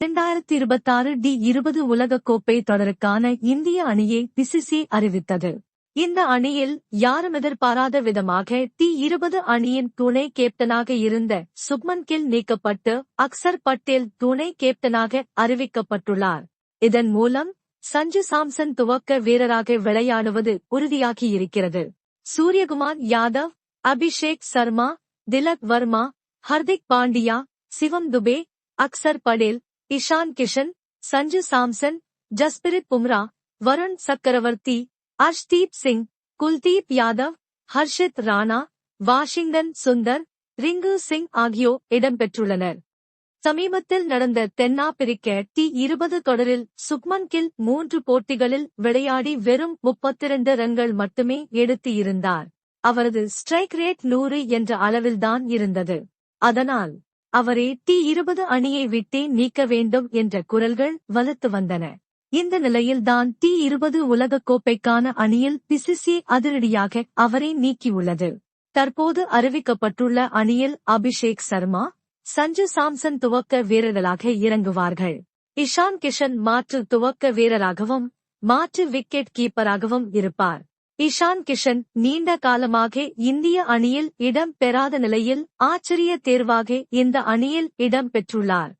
இரண்டாயிரத்தி இருபத்தாறு டி இருபது உலகக்கோப்பை தொடருக்கான இந்திய அணியை பிசிசி அறிவித்தது. இந்த அணியில் யாரும் எதிர்பாராத விதமாக டி இருபது அணியின் துணை கேப்டனாக இருந்த சுப்மன் கில் நீக்கப்பட்டு அக்சர் பட்டேல் துணை கேப்டனாக அறிவிக்கப்பட்டுள்ளார். இதன் மூலம் சஞ்சு சாம்சன் துவக்க வீரராக விளையாடுவது உறுதியாகியிருக்கிறது. சூரியகுமார் யாதவ் அபிஷேக் சர்மா திலக் வர்மா ஹர்திக் பாண்டியா சிவம் துபே அக்சர் படேல் இஷான் கிஷன் சஞ்சு சாம்சன் ஜஸ்பிரித் பும்ரா வருண் சக்கரவர்த்தி அர்ஷ்தீப் சிங் குல்தீப் யாதவ் ஹர்ஷித் ராணா வாஷிங்டன் சுந்தர் ரிங்கு சிங் ஆகியோர் இடம்பெற்றுள்ளனர். சமீபத்தில் நடந்த தென்னாப்பிரிக்க டி இருபது தொடரில் சுக்மன் கில் மூன்று போட்டிகளில் விளையாடி வெறும் முப்பத்திரண்டு ரன்கள் மட்டுமே எடுத்து இருந்தார். அவரது ஸ்ட்ரைக் ரேட் நூறு என்ற அளவில்தான் இருந்தது. அதனால் அவரே டி இருபது அணியை விட்டே நீக்க வேண்டும் என்ற குரல்கள் வலுத்து வந்தன. இந்த நிலையில்தான் டி இருபது உலகக்கோப்பைக்கான அணியில் பிசிசி அதிரடியாக அவரை நீக்கியுள்ளது. தற்போது அறிவிக்கப்பட்டுள்ள அணியில் அபிஷேக் சர்மா சஞ்சு சாம்சன் துவக்க வீரர்களாக இறங்குவார்கள். இஷான் கிஷன் மாற்று துவக்க வீரராகவும் மாற்று விக்கெட் கீப்பராகவும் இருப்பார். இஷான் கிஷன் நீண்ட காலமாக இந்திய அணியில் இடம் பெறாத நிலையில் ஆச்சரிய தேர்வாக இந்த அணியில் இடம் பெற்றுள்ளார்.